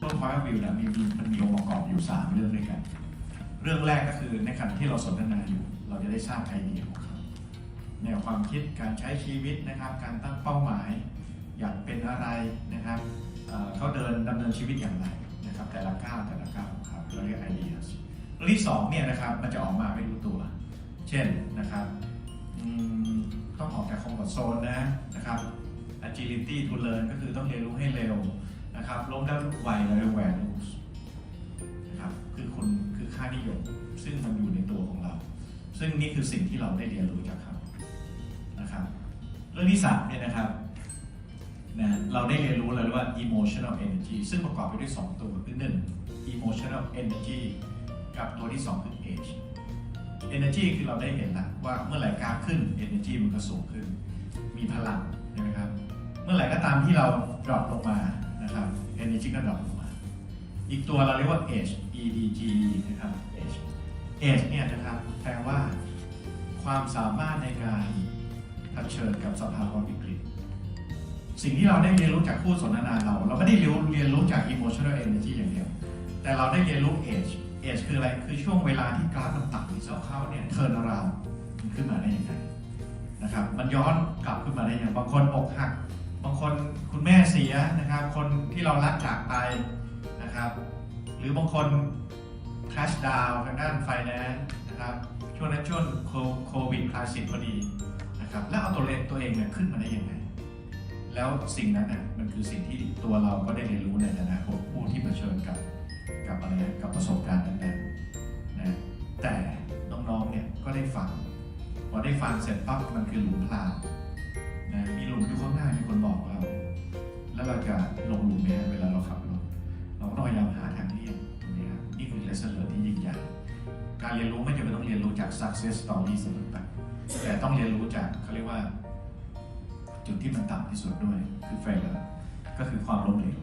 เมื่อ point of view เนี่ยมีมีมันมีองค์ประกอบอยู่ 3 เรื่องด้วยกัน เรื่องแรกก็คือในขณะที่เราสนทนาอยู่ เราจะได้ทราบไอเดียของเขาแนวความคิดการใช้ชีวิตนะครับ การตั้งเป้าหมาย อยากเป็นอะไรนะครับเเขาเดินดำเนินชีวิตอย่างไรนะครับ แต่ละก้าวแต่ละก้าวของเขาเราเรียกไอเดียเรื่องที่สองเนี่ยนะครับมันจะออกมาไม่รู้ตัว เช่นนะครับต้องออกจากคอมฟอร์ทโซนนะนะครับ agility to learn ก็คือต้องเรียนรู้ให้เร็ว นะครับล้มแล้วลุกไวและ awareness นะครับคือคุณคือค่านิยม ซึ่งมันอยู่ในตัวของเรา ซึ่งนี่คือสิ่งที่เราได้เรียนรู้จากเขานะครับเรื่องที่สามเนี่ยนะครับนะเราได้เรียนรู้แล้วว่า emotional energy ซึ่งประกอบไปด้วย 2 ตัวคือหนึ่ง emotional energy กับตัวที่ 2 คือ age energy คือเราได้เห็นแล้วว่าเมื่อไหร่กราฟขึ้น energy มันก็สูงขึ้น มีพลังใช่ไหมครับ เมื่อไหร่ก็ตามที่เรา drop ลงมา นะครับ energy ก็ drop ลงมา อีกตัวเราเรียกว่า age edge นะครับ age age เนี่ยนะครับแปลว่า ความสามารถในการเผชิญกับสภาวะวิกฤต สิ่งที่เราได้เรียนรู้จากคู่สนทนาเรา เราไม่ได้เรียนรู้เรียนรู้จาก emotional energy อย่างเดียว แต่เราได้เรียนรู้ age age คืออะไร คือช่วงเวลาที่กราฟมันต่ำที่สุดเขาเนี่ยเทิร์นราวมันขึ้นมาได้ยังไงนะครับ มันย้อนกลับขึ้นมาได้ยังไงบางคนอกหัก บางคนคุณแม่เสียนะครับ คนที่เรารักจากไปนะครับ หรือบางคน crash down ทางด้านไฟแนนซ์นะครับช่วงนั้นช่วงโควิดคลาสสิกพอดีนะครับแล้วเอาตัวเลขตัวเองเนี่ยขึ้นมาได้ยังไง แล้วสิ่งนั้นน่ะมันคือสิ่งที่ตัวเราก็ได้เรียนรู้ในฐานะผู้ที่เผชิญกับกับอะไรนะกับประสบการณ์นั้นๆนะแต่น้องๆเนี่ยก็ได้ฟังพอได้ฟังเสร็จปั๊บมันคือหลุมพราง นะมีหลุมอยู่ข้างหน้ามีคนบอกเรา แล้วเราจะลงหลุมไหมฮะเวลาเราขับรถเราก็ต้องพยายามหาทางเลี่ยงตรงนี้ครับนี่คือและเสนอที่ยิ่งใหญ่การเรียนรู้ไม่จำเป็นต้องเรียนรู้จาก success story เสมอไปแต่ต้องเรียนรู้จากเขาเรียกว่า จุดที่มันต่ำที่สุดด้วยคือ failure ก็คือความล้มเหลว